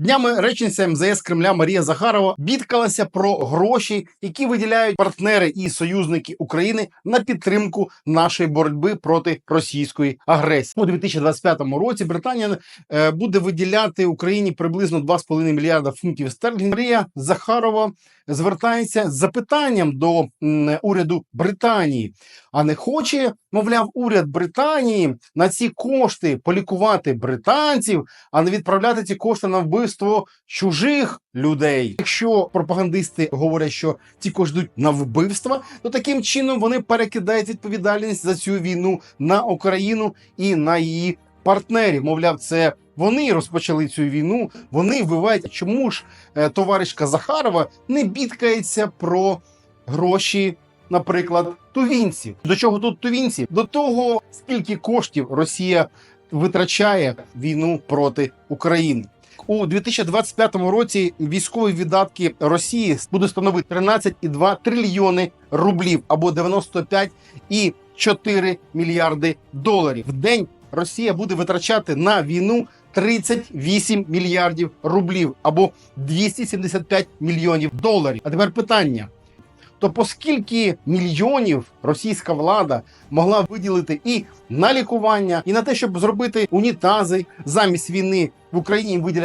Днями речниця МЗС Кремля Марія Захарова бідкалася про гроші, які виділяють партнери і союзники України на підтримку нашої боротьби проти російської агресії. У 2025 році Британія е, буде виділяти Україні приблизно 2,5 мільярда фунтів стерлінгів. Марія Захарова звертається з запитанням до уряду Британії, а не хоче, мовляв, уряд Британії на ці кошти полікувати британців, а не відправляти ці кошти на вбивство чужих людей. Якщо пропагандисти говорять, що ці кошти на вбивства, то таким чином вони перекидають відповідальність за цю війну на Україну і на її партнерів. Мовляв, це вони розпочали цю війну, вони вбивають. Чому ж е, товаришка Захарова не бідкається про гроші, наприклад, тувінців? До чого тут тувінці? До того, скільки коштів Росія витрачає війну проти України. У 2025 році військові видатки Росії будуть становити 13,2 трильйони рублів або 95,4 мільярди доларів. В день Росія буде витрачати на війну 38 мільярдів рублів або 275 мільйонів доларів. А тепер питання: то по скільки мільйонів російська влада могла виділити і на лікування, і на те, щоб зробити унітази замість війни в Україні їм виділять